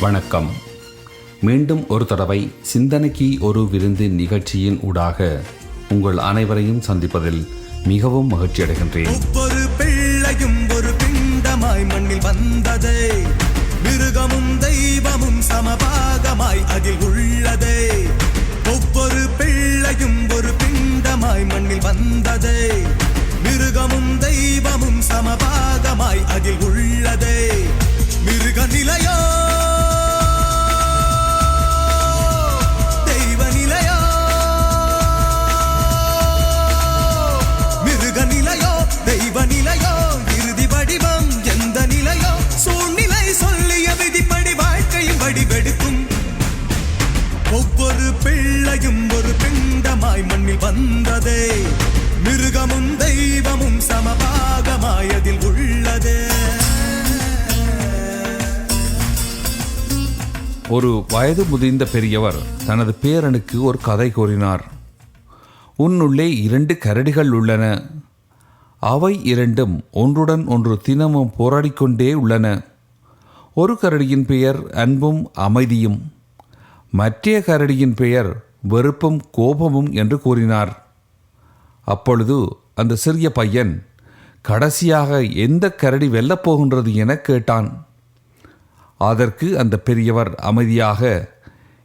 வணக்கம். மீண்டும் ஒரு தடவை சிந்தனைக்கு ஒரு விருந்து நிகழ்ச்சியின் ஊடாக உங்கள் அனைவரையும் சந்திப்பதில் மிகவும் மகிழ்ச்சி அடைகின்றேன். ஒவ்வொரு பிள்ளையும் ஒரு பிண்டமாய் மண்ணில் வந்ததே. மிருகமும் தெய்வமும் சமபாகமாய் அதில் உள்ளதே. ஒவ்வொரு பிள்ளையும் ஒரு பிண்டமாய் மண்ணில் வந்ததே மிருகமும் தெய்வமும் சமபாகமாய் அதில் உள்ளதே. ஒரு வயது முதிர்ந்த பெரியவர் தனது பேரனுக்கு ஒரு கதை கூறினார். உன்னுள்ளே இரண்டு கரடிகள் உள்ளன. அவை இரண்டும் ஒன்றுடன் ஒன்று தினமும் போராடிக்கொண்டே உள்ளன. ஒரு கரடியின் பெயர் அன்பும் அமைதியும் மற்றைய கரடியின் பெயர் வெறுப்பும் கோபமும் என்று கூறினார். அப்பொழுது அந்த சிறிய பையன் கடைசியாக எந்த கரடி வெல்லப் போகின்றது என கேட்டான். அதற்கு அந்த பெரியவர் அமைதியாக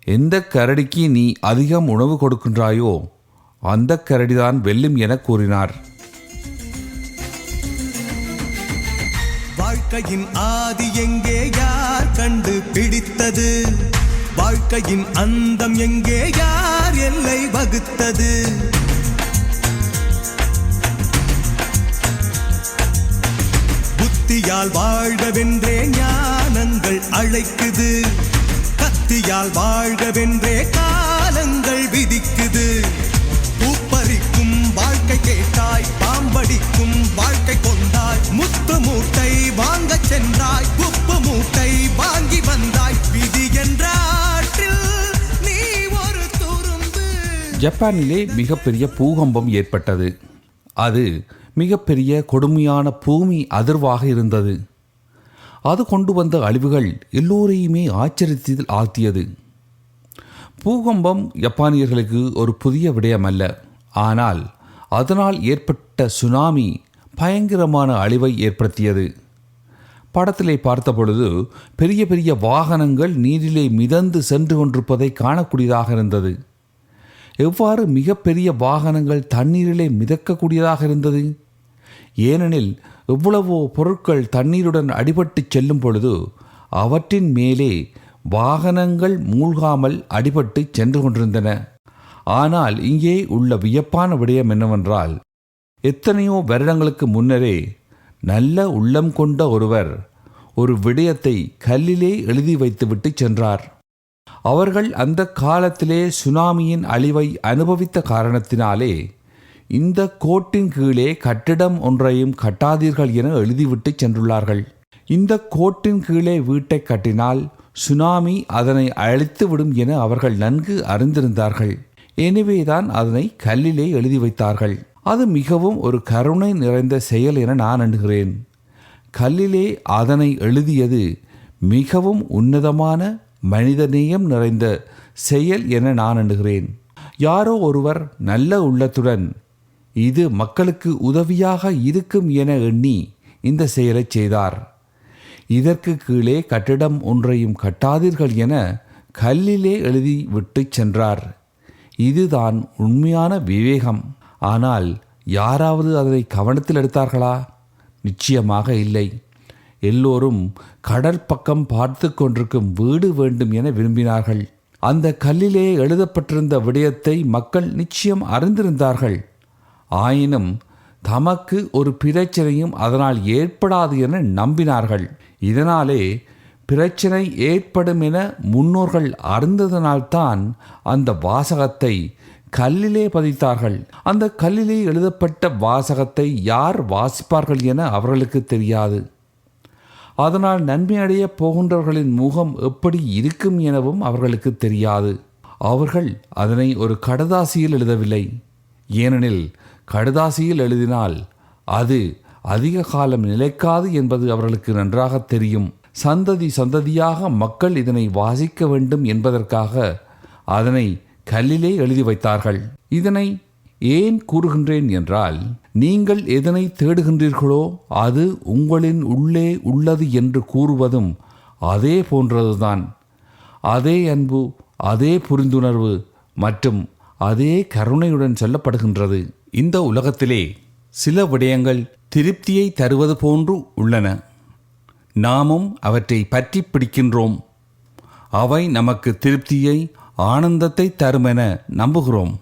எந்த கரடிக்கு நீ அதிகம் உணவு கொடுக்கின்றாயோ அந்த கரடிதான் வெல்லும் என கூறினார். வாழ்க்கையின் ஆதி எங்கே யார் கண்டு பிடித்தது வாழ்க்கையின் அந்தம் எங்கே யார் எல்லை வகுத்தது? கத்தியால் வாழ்கவென்றே ஞானங்கள் அழைக்குது. கத்தியால் வாழ்கவென்றே காலங்கள் விதிக்குது. பூப்பறிக்கும் வாழ்க்கை கேட்டாய் பாம்படிக்கும் வாழ்க்கை கொண்டாய். முத்து மூட்டை வாங்க சென்றாய் உப்பு மூட்டை வாங்கி வந்தாய். விதி என்றாற்றில் நீ ஒரு துரும்பு. ஜப்பானிலே மிகப்பெரிய பூகம்பம் ஏற்பட்டது. அது மிகப்பெரிய கொடுமையான பூமி அதிர்வாக இருந்தது. அது கொண்டு வந்த அழிவுகள் எல்லோரையுமே ஆச்சரியத்தில் ஆழ்த்தியது. பூகம்பம் ஜப்பானியர்களுக்கு ஒரு புதிய விடயம் அல்ல ஆனால் அதனால் ஏற்பட்ட சுனாமி பயங்கரமான அழிவை ஏற்படுத்தியது. படத்திலே பார்த்த பொழுது பெரிய பெரிய வாகனங்கள் நீரிலே மிதந்து சென்று கொண்டிருப்பதை காணக்கூடியதாக இருந்தது. எவ்வாறு மிகப்பெரிய வாகனங்கள் தண்ணீரிலே மிதக்கக்கூடியதாக இருந்தது? ஏனெனில் எவ்வளவோ பொருட்கள் தண்ணீருடன் அடிபட்டு செல்லும் பொழுது அவற்றின் மேலே வாகனங்கள் மூழ்காமல் அடிபட்டு சென்று கொண்டிருந்தன. ஆனால் இங்கே உள்ள வியப்பான விடயம் என்னவென்றால் எத்தனையோ வருடங்களுக்கு முன்னரே நல்ல உள்ளம் கொண்ட ஒருவர் ஒரு விடயத்தை கல்லிலே எழுதி வைத்துவிட்டு சென்றார். அவர்கள் அந்த காலத்திலே சுனாமியின் அழிவை அனுபவித்த காரணத்தினாலே இந்த கோட்டின் கீழே கட்டிடம் ஒன்றையும் கட்டாதீர்கள் என எழுதிவிட்டு சென்றுள்ளார்கள். இந்த கோட்டின் கீழே வீட்டை கட்டினால் சுனாமி அதனை அழித்துவிடும் என அவர்கள் நன்கு அறிந்திருந்தார்கள். எனவேதான் அதனை கல்லிலே எழுதி வைத்தார்கள். அது மிகவும் ஒரு கருணை நிறைந்த செயல் என நான் எண்ணுகிறேன். கல்லிலே அதனை எழுதியது மிகவும் உன்னதமான மனிதநேயம் நிறைந்த செயல் என நான் எண்ணுகிறேன். யாரோ ஒருவர் நல்ல உள்ளத்துடன் இது மக்களுக்கு உதவியாக இருக்கும் என எண்ணி இந்த செயலை செய்தார். இதற்கு கீழே கட்டிடம் ஒன்றையும் கட்டாதீர்கள் என கல்லிலே எழுதி விட்டு சென்றார். இதுதான் உண்மையான விவேகம். ஆனால் யாராவது அதை கவனத்தில் எடுத்தார்களா? நிச்சயமாக இல்லை. எல்லோரும் கடற்பக்கம் பார்த்து கொண்டிருக்கும் வீடு வேண்டும் என விரும்பினார்கள். அந்த கல்லிலே எழுதப்பட்டிருந்த விடயத்தை மக்கள் நிச்சயம் அறிந்திருந்தார்கள். ஆயினும் தமக்கு ஒரு பிரச்சனையும் அதனால் ஏற்படாது என நம்பினார்கள். இதனாலே பிரச்சனை ஏற்படும் என முன்னோர்கள் அறிந்ததனால்தான் அந்த வாசகத்தை கல்லிலே பதித்தார்கள். அந்த கல்லிலே எழுதப்பட்ட வாசகத்தை யார் வாசிப்பார்கள் என அவர்களுக்கு தெரியாது. அதனால் நன்மையடைய போகின்றவர்களின் முகம் எப்படி இருக்கும் எனவும் அவர்களுக்கு தெரியாது. அவர்கள் அதனை ஒரு கடதாசியில் எழுதவில்லை. ஏனெனில் கடுதாசியில் எழுதினால் அது அதிக காலம் நிலைக்காது என்பது அவர்களுக்கு நன்றாக தெரியும். சந்ததி சந்ததியாக மக்கள் இதனை வாசிக்க வேண்டும் என்பதற்காக அதனை கல்லிலே எழுதி வைத்தார்கள். இதனை ஏன் கூறுகின்றேன் என்றால் நீங்கள் எதனை தேடுகின்றீர்களோ அது உங்களின் உள்ளே உள்ளது என்று கூறுவதும் அதே போன்றதுதான். அதே அன்பு அதே புரிந்துணர்வு மற்றும் அதே கருணையுடன் சொல்லப்படுகின்றது. இந்த உலகத்திலே சில விடயங்கள் திருப்தியை தருவது போன்று உள்ளன. நாமும் அவற்றை பற்றி பிடிக்கின்றோம். அவை நமக்கு திருப்தியை ஆனந்தத்தை தருமென நம்புகிறோம்.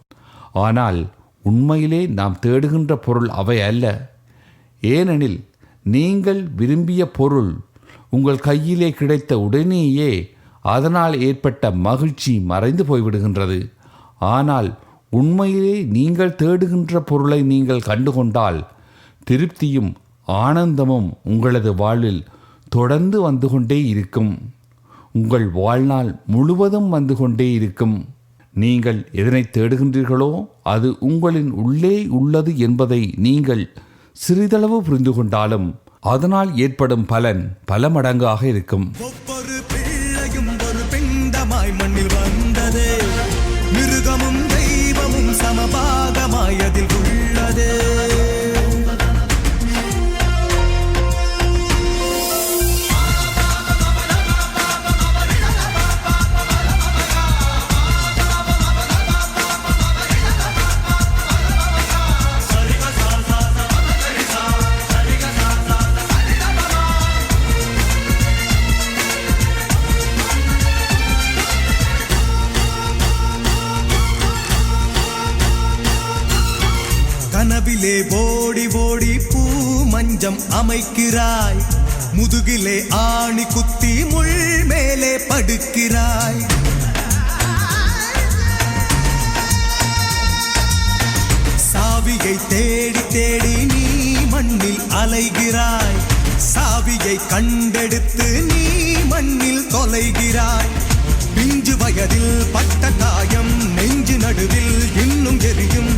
ஆனால் உண்மையிலே நாம் தேடுகின்ற பொருள் அவை அல்ல. ஏனெனில் நீங்கள் விரும்பிய பொருள் உங்கள் கையிலே கிடைத்த உடனேயே அதனால் ஏற்பட்ட மகிழ்ச்சி மறைந்து போய்விடுகின்றது. ஆனால் உண்மையிலே நீங்கள் தேடுகின்ற பொருளை நீங்கள் கண்டுகொண்டால் திருப்தியும் ஆனந்தமும் உங்களது வாழ்வில் தொடர்ந்து வந்து கொண்டே இருக்கும். உங்கள் வாழ்நாள் முழுவதும் வந்து கொண்டே இருக்கும். நீங்கள் எதனை தேடுகின்றீர்களோ அது உங்களின் உள்ளே உள்ளது என்பதை நீங்கள் சிறிதளவு புரிந்து கொண்டாலும் அதனால் ஏற்படும் பலன் பல மடங்காக இருக்கும். உள்ளதே கனவிலே ஓடி ஓடி பூ மஞ்சம் அமைக்கிறாய். முதுகிலே ஆணி குத்தி முள் மேலே படுக்கிறாய். சாவியை தேடி தேடி நீ மண்ணில் அலைகிறாய். சாவியை கண்டெடுத்து நீ மண்ணில் தொலைகிறாய். பிஞ்சு வயதில் பட்ட காயம் நெஞ்சு நடுவில் இன்னும் எரியும்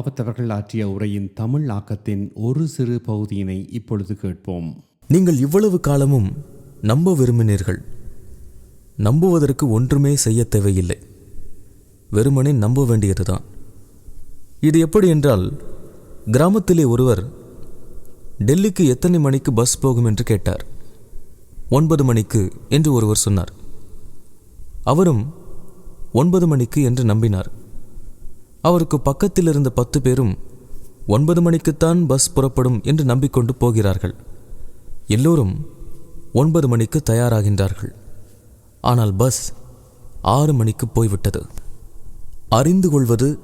ராவத் அவர்கள் ஆற்றிய உரையின் தமிழ் ஆக்கத்தின் ஒரு சிறு பகுதியினை இப்பொழுது கேட்போம். நீங்கள் இவ்வளவு காலமும் நம்ப விரும்பினீர்கள். நம்புவதற்கு ஒன்றுமே செய்ய தேவையில்லை. வெறுமனே நம்ப வேண்டியதுதான். இது எப்படி என்றால் கிராமத்திலே ஒருவர் டெல்லிக்கு எத்தனை மணிக்கு பஸ் போகும் என்று கேட்டார். ஒன்பது மணிக்கு என்று ஒருவர் சொன்னார். அவரும் ஒன்பது மணிக்கு என்று நம்பினார். அவருக்கு பக்கத்தில் இருந்த பத்து பேரும் ஒன்பது மணிக்குத்தான் பஸ் புறப்படும் என்று நம்பிக்கொண்டு போகிறார்கள். எல்லோரும் ஒன்பது மணிக்கு தயாராகின்றார்கள். ஆனால் பஸ் ஆறு மணிக்கு போய்விட்டது. அறிந்து கொள்வது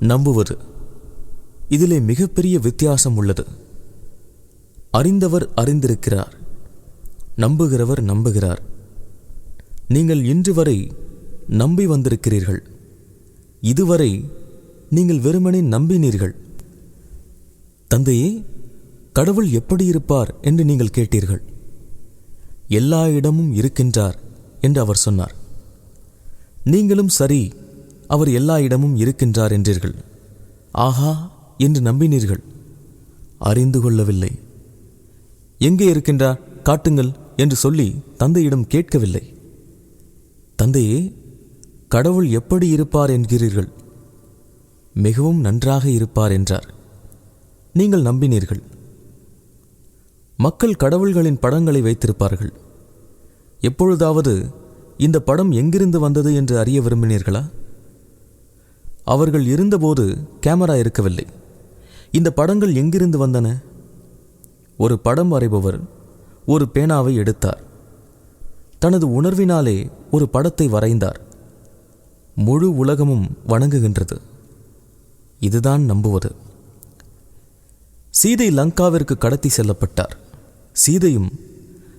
நம்புவது இதிலே மிகப்பெரிய வித்தியாசம் உள்ளது. அறிந்தவர் அறிந்திருக்கிறார் நம்புகிறவர் நம்புகிறார். நீங்கள் இன்று வரை நம்பி வந்திருக்கிறீர்கள். இதுவரை நீங்கள் வெறுமனே நம்பினீர்கள். தந்தையே கடவுள் எப்படி இருப்பார் என்று நீங்கள் கேட்டீர்கள். எல்லா இடமும் இருக்கின்றார் என்று அவர் சொன்னார். நீங்களும் சரி அவர் எல்லா இடமும் இருக்கின்றார் என்றீர்கள். ஆஹா என்று நம்பினீர்கள். அறிந்து கொள்ளவில்லை. எங்கே இருக்கின்றார்? காட்டுங்கள் என்று சொல்லி தந்தையிடம் கேட்கவில்லை. தந்தையே கடவுள் எப்படி இருப்பார் என்கிறீர்கள். மிகவும் நன்றாக இருப்பார் என்றார். நீங்கள் நம்பினீர்கள். மக்கள் கடவுள்களின் படங்களை வைத்திருப்பார்கள். எப்பொழுதாவது இந்த படம் எங்கிருந்து வந்தது என்று அறிய விரும்பினீர்களா? அவர்கள் இருந்தபோது கேமரா இருக்கவில்லை. இந்த படங்கள் எங்கிருந்து வந்தன? ஒரு படம் வரைபவர் ஒரு பேனாவை எடுத்தார். தனது உணர்வினாலே ஒரு படத்தை வரைந்தார். முழு உலகமும் வணங்குகின்றது. இதுதான் நம்புவது. சீதை லங்காவிற்கு கடத்தி செல்லப்பட்டார். சீதையும்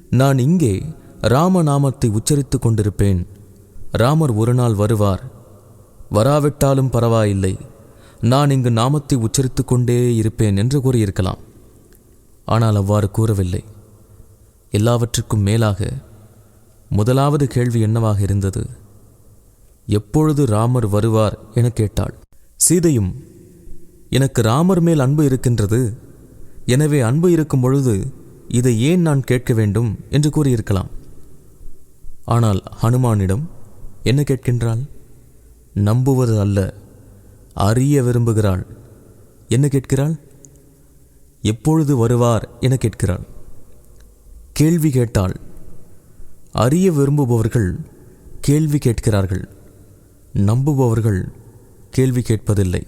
நான் இங்கே ராமநாமத்தை உச்சரித்துக் கொண்டிருப்பேன். ராமர் ஒரு நாள் வருவார். வராவிட்டாலும் பரவாயில்லை. நான் இங்கு நாமத்தை உச்சரித்துக் கொண்டே இருப்பேன் என்று கூறியிருக்கலாம். ஆனால் அவ்வாறு கூறவில்லை. எல்லாவற்றுக்கும் மேலாக முதலாவது கேள்வி என்னவாக இருந்தது? எப்பொழுது ராமர் வருவார் என கேட்டாள். சீதையும் எனக்கு ராமர் மேல் அன்பு இருக்கின்றது. எனவே அன்பு இருக்கும் பொழுது இதை ஏன் நான் கேட்க வேண்டும் என்று கூறியிருக்கலாம். ஆனால் ஹனுமானிடம் என்ன கேட்கின்றாள்? நம்புவது அல்ல அறிய விரும்புகிறாள். என்ன கேட்கிறாள்? எப்பொழுது வருவார் என கேட்கிறாள். கேள்வி கேட்டாள். அறிய விரும்புபவர்கள் கேள்வி கேட்கிறார்கள். நம்புபவர்கள் கேள்வி கேட்பதில்லை.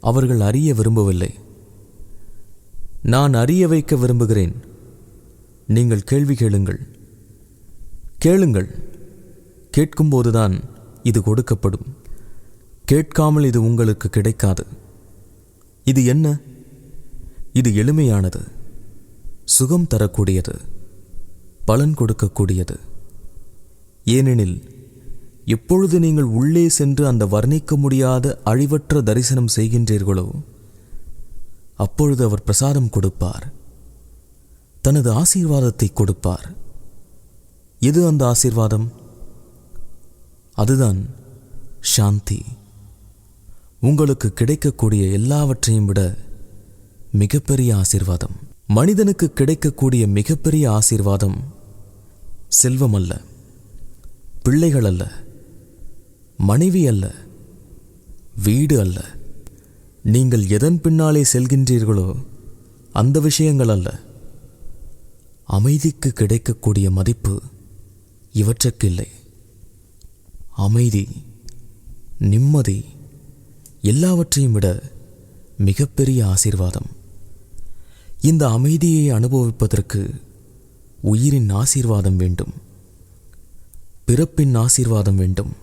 அவர்கள் அறிய விரும்பவில்லை. நான் அறிய வைக்க விரும்புகிறேன். நீங்கள் கேள்வி கேளுங்கள். கேளுங்கள். கேட்கும்போதுதான் இது கொடுக்கப்படும். கேட்காமல் இது உங்களுக்கு கிடைக்காது. இது என்ன? இது எளிமையானது. சுகம் தரக்கூடியது. பலன் கொடுக்கக்கூடியது. ஏனெனில் எப்பொழுது நீங்கள் உள்ளே சென்று அந்த வர்ணிக்க முடியாத அழிவற்ற தரிசனம் செய்கின்றீர்களோ அப்பொழுது அவர் பிரசாதம் கொடுப்பார். தனது ஆசீர்வாதத்தை கொடுப்பார். எது அந்த ஆசீர்வாதம்? அதுதான் சாந்தி. உங்களுக்கு கிடைக்கக்கூடிய எல்லாவற்றையும் விட மிகப்பெரிய ஆசீர்வாதம். மனிதனுக்கு கிடைக்கக்கூடிய மிகப்பெரிய ஆசீர்வாதம் செல்வம் அல்ல பிள்ளைகள் அல்ல. மனைவி அல்ல வீடு அல்ல. நீங்கள் எதன் பின்னாலே செல்கின்றீர்களோ அந்த விஷயங்கள் அல்ல. அமைதிக்கு கிடைக்கக்கூடிய மதிப்பு இவற்றுக்கில்லை. அமைதி நிம்மதி எல்லாவற்றையும் விட மிகப்பெரிய ஆசீர்வாதம். இந்த அமைதியை அனுபவிப்பதற்கு உயிரின் ஆசீர்வாதம் வேண்டும் பிறப்பின் ஆசீர்வாதம் வேண்டும்.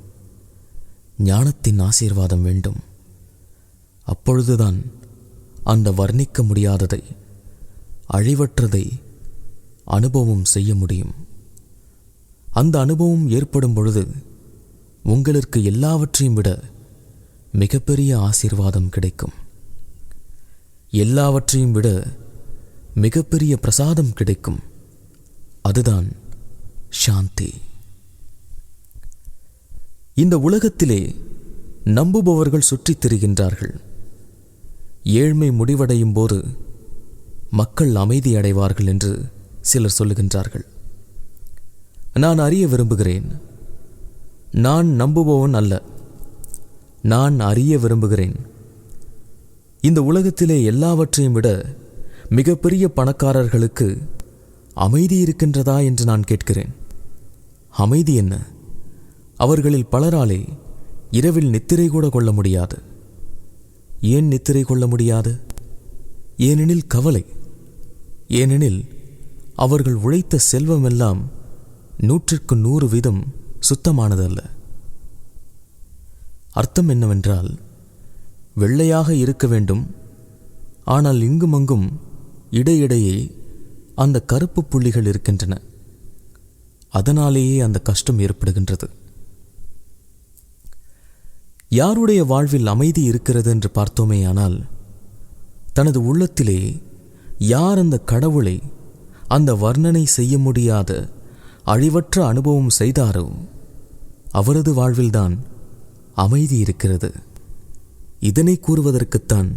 ஞானத்தின் ஆசீர்வாதம் வேண்டும். அப்பொழுதுதான் அந்த வர்ணிக்க முடியாததை அழிவற்றதை அனுபவம் செய்ய முடியும். அந்த அனுபவம் ஏற்படும் பொழுது உங்களுக்கு எல்லாவற்றையும் விட மிகப்பெரிய ஆசீர்வாதம் கிடைக்கும். எல்லாவற்றையும் விட மிகப்பெரிய பிரசாதம் கிடைக்கும். அதுதான் சாந்தி. இந்த உலகத்திலே நம்புபவர்கள் சுற்றித் திரிகின்றார்கள். ஏழ்மை முடிவடையும் போது மக்கள் அமைதி அடைவார்கள் என்று சிலர் சொல்லுகின்றார்கள். நான் அறிய விரும்புகிறேன். நான் நம்புபவன் அல்ல. நான் அறிய விரும்புகிறேன். இந்த உலகத்திலே எல்லாவற்றையும் விட மிகப்பெரிய பணக்காரர்களுக்கு அமைதி இருக்கின்றதா என்று நான் கேட்கிறேன். அமைதி என்ன? அவர்களில் பலராலே இரவில் நித்திரை கூட கொள்ள முடியாது. ஏன் நித்திரை கொள்ள முடியாது? ஏனெனில் கவலை. ஏனெனில் அவர்கள் உழைத்த செல்வமெல்லாம் நூற்றுக்கு நூறு வீதம் சுத்தமானதல்ல. அர்த்தம் என்னவென்றால் வெள்ளையாக இருக்க வேண்டும் ஆனால் இங்குமங்கும் இடையிடையே அந்த கருப்பு புள்ளிகள் இருக்கின்றன. அதனாலேயே அந்த கஷ்டம் ஏற்படுகின்றது. யாருடைய வாழ்வில் அமைதி இருக்கிறது என்று பார்த்தோமேயானால் தனது உள்ளத்திலே யார் அந்த கடவுளை அந்த வர்ணனை செய்ய முடியாத அழிவற்ற அனுபவம் செய்தாரோ அவரது வாழ்வில்தான் அமைதி இருக்கிறது. இதனை கூறுவதற்குத்தான்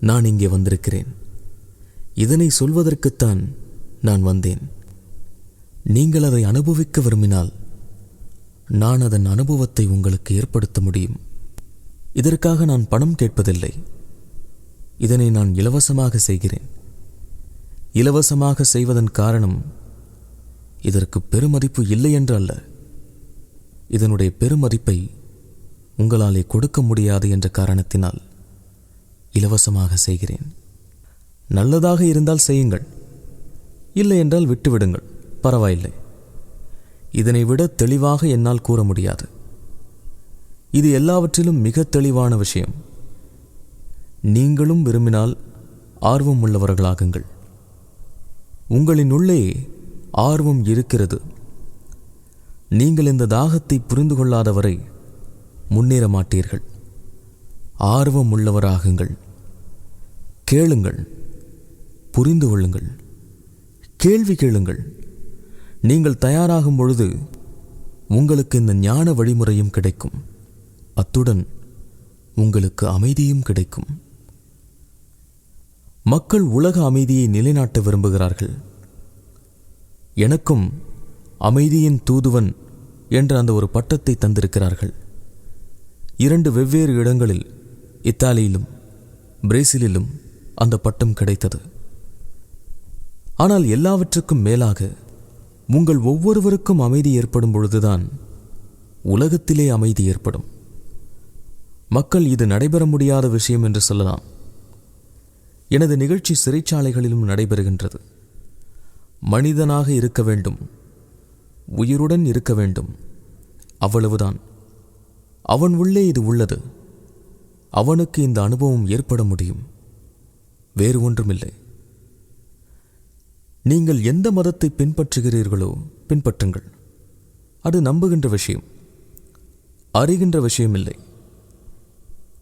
நான் இங்கே வந்திருக்கிறேன். இதனை சொல்வதற்குத்தான் நான் வந்தேன். நீங்கள் அதை அனுபவிக்க விரும்பினால் நான் அதன் அனுபவத்தை உங்களுக்கு ஏற்படுத்த முடியும். இதற்காக நான் பணம் கேட்பதில்லை. இதனை நான் இலவசமாக செய்கிறேன். இலவசமாக செய்வதன் காரணம் இதற்கு பெருமதிப்பு இல்லை என்று அல்ல. இதனுடைய பெருமதிப்பை உங்களாலே கொடுக்க முடியாது என்ற காரணத்தினால் இலவசமாக செய்கிறேன். நல்லதாக இருந்தால் செய்யுங்கள். இல்லை என்றால் விட்டுவிடுங்கள். பரவாயில்லை. இதனை விட தெளிவாக என்னால் கூற முடியாது. இது எல்லாவற்றிலும் மிக தெளிவான விஷயம். நீங்களும் விரும்பினால் ஆர்வம் உள்ளவர்களாகுங்கள் உங்களின் உள்ளே ஆர்வம் இருக்கிறது. நீங்கள் இந்த தாகத்தை புரிந்து கொள்ளாதவரை முன்னேற மாட்டீர்கள். ஆர்வம் உள்ளவராகுங்கள் கேளுங்கள். புரிந்து கொள்ளுங்கள். கேள்வி கேளுங்கள். நீங்கள் தயாராகும் பொழுது உங்களுக்கு இந்த ஞான வழிமுறையும் கிடைக்கும். அத்துடன் உங்களுக்கு அமைதியும் கிடைக்கும். மக்கள் உலக அமைதியை நிலைநாட்ட விரும்புகிறார்கள். எனக்கும் அமைதியின் தூதுவன் என்ற அந்த ஒரு பட்டத்தை தந்திருக்கிறார்கள். இரண்டு வெவ்வேறு இடங்களில் இத்தாலியிலும் பிரேசிலிலும் அந்த பட்டம் கிடைத்தது. ஆனால் எல்லாவற்றுக்கும் மேலாக உங்கள் ஒவ்வொருவருக்கும் அமைதி ஏற்படும் பொழுதுதான் உலகத்திலே அமைதி ஏற்படும். மக்கள் இது நடைபெற முடியாத விஷயம் என்று சொல்லலாம். எனது நிகழ்ச்சி சிறைச்சாலைகளிலும் நடைபெறுகின்றது. மனிதனாக இருக்க வேண்டும். உயிருடன் இருக்க வேண்டும். அவ்வளவுதான். அவன் உள்ளே இது உள்ளது. அவனுக்கு இந்த அனுபவம் ஏற்பட முடியும். வேறு ஒன்றுமில்லை. நீங்கள் எந்த மதத்தை பின்பற்றுகிறீர்களோ பின்பற்றுங்கள். அது நம்புகின்ற விஷயம். அறிகின்ற விஷயமில்லை.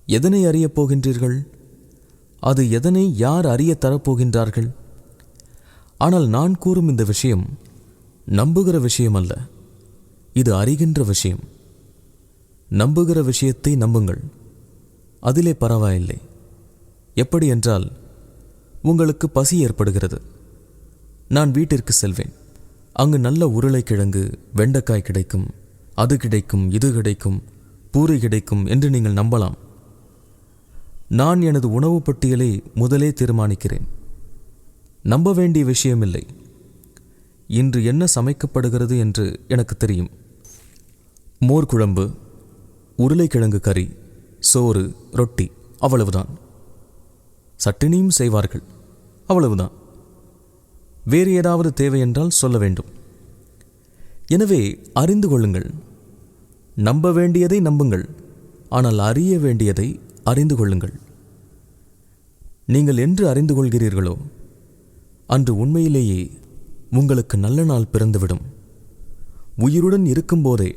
எதனை அறியப் போகின்றீர்கள்? அது எதனை யார் அறிய தரப்போகின்றார்கள்? ஆனால் நான் கூறும் இந்த விஷயம் நம்புகிற விஷயம் அல்ல இது அறிகின்ற விஷயம். நம்புகிற விஷயத்தை நம்புங்கள். அதிலே பரவாயில்லை. எப்படி என்றால் உங்களுக்கு பசி ஏற்படுகிறது. நான் வீட்டிற்கு செல்வேன். அங்கு நல்ல உருளைக்கிழங்கு வெண்டைக்காய் கிடைக்கும் அது கிடைக்கும் இது கிடைக்கும் பூரி கிடைக்கும் என்று நீங்கள் நம்பலாம். நான் எனது உணவு பட்டியலை முதலே தீர்மானிக்கிறேன். நம்ப வேண்டிய விஷயமில்லை. இன்று என்ன சமைக்கப்படுகிறது என்று எனக்கு தெரியும். மோர் குழம்பு உருளைக்கிழங்கு கறி சோறு ரொட்டி அவ்வளவுதான். சட்டினியும் செய்வார்கள் அவ்வளவுதான். வேறு ஏதாவது தேவை என்றால் சொல்ல வேண்டும். எனவே அறிந்து கொள்ளுங்கள். நம்ப வேண்டியதை நம்புங்கள். ஆனால் அறிய வேண்டியதை அறிந்து கொள்ளுங்கள். நீங்கள் என்று அறிந்து கொள்கிறீர்களோ அன்று உண்மையிலேயே உங்களுக்கு நல்ல நாள் பிறந்துவிடும். உயிருடன் இருக்கும்போதே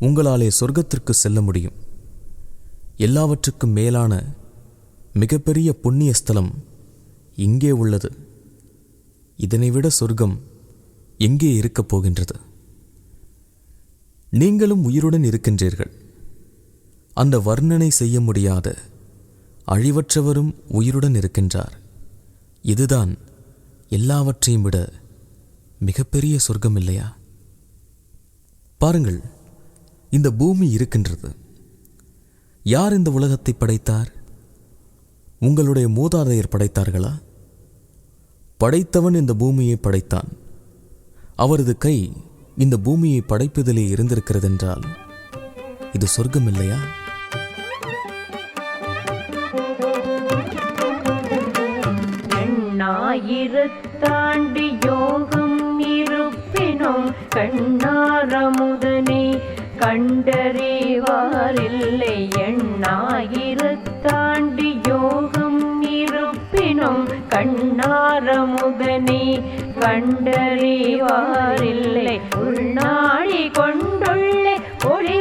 உங்களாலே சொர்க்கத்திற்கு செல்ல முடியும். எல்லாவற்றுக்கும் மேலான மிகப்பெரிய புண்ணிய ஸ்தலம் இங்கே உள்ளது. இதனைவிட சொர்க்கம் எங்கே இருக்கப் போகின்றது? நீங்களும் உயிருடன் இருக்கின்றீர்கள். அந்த வர்ணனை செய்ய முடியாத அழிவற்றவரும் உயிருடன் இருக்கின்றார். இதுதான் எல்லாவற்றையும் விட மிகப்பெரிய சொர்க்கம் இல்லையா? பாருங்கள் இந்த பூமி இருக்கின்றது. யார் இந்த உலகத்தை படைத்தார்? உங்களுடைய மூதாதையர் படைத்தார்களா? படைத்தவன் இந்த பூமியை படைத்தான். அவரது கை இந்த பூமியை படைப்பதிலே இருந்திருக்கிறதென்றால் இது சொர்க்கம் இல்லையா? எண்ணாயிரத்தாண்டி யோகம் இருப்பினும் கண்ணாரமுதனை கண்டறிவாரில்லை. எண்ணாயிரத்தாண்டி யோகம் இருப்பினும் கண்ணாரமுதனை கண்டறிவாரில்லை. உள்நாடி கொண்டுள்ள ஒளி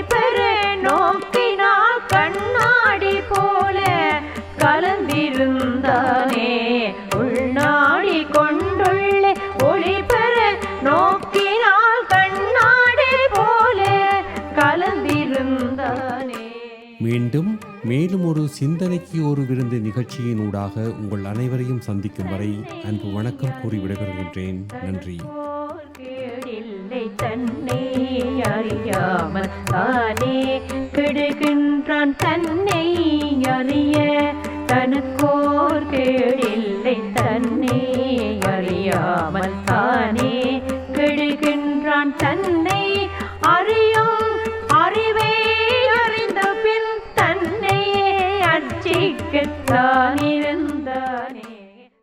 மீண்டும் மேலும் ஒரு சிந்தனைக்கு ஒரு விருந்து நிகழ்ச்சியினூடாக உங்கள் அனைவரையும் சந்திக்கும் வரை அன்பு வணக்கம் கூறி விடைபெறுகின்றேன். நன்றி. தன்னை அறியாமல் தானே Rani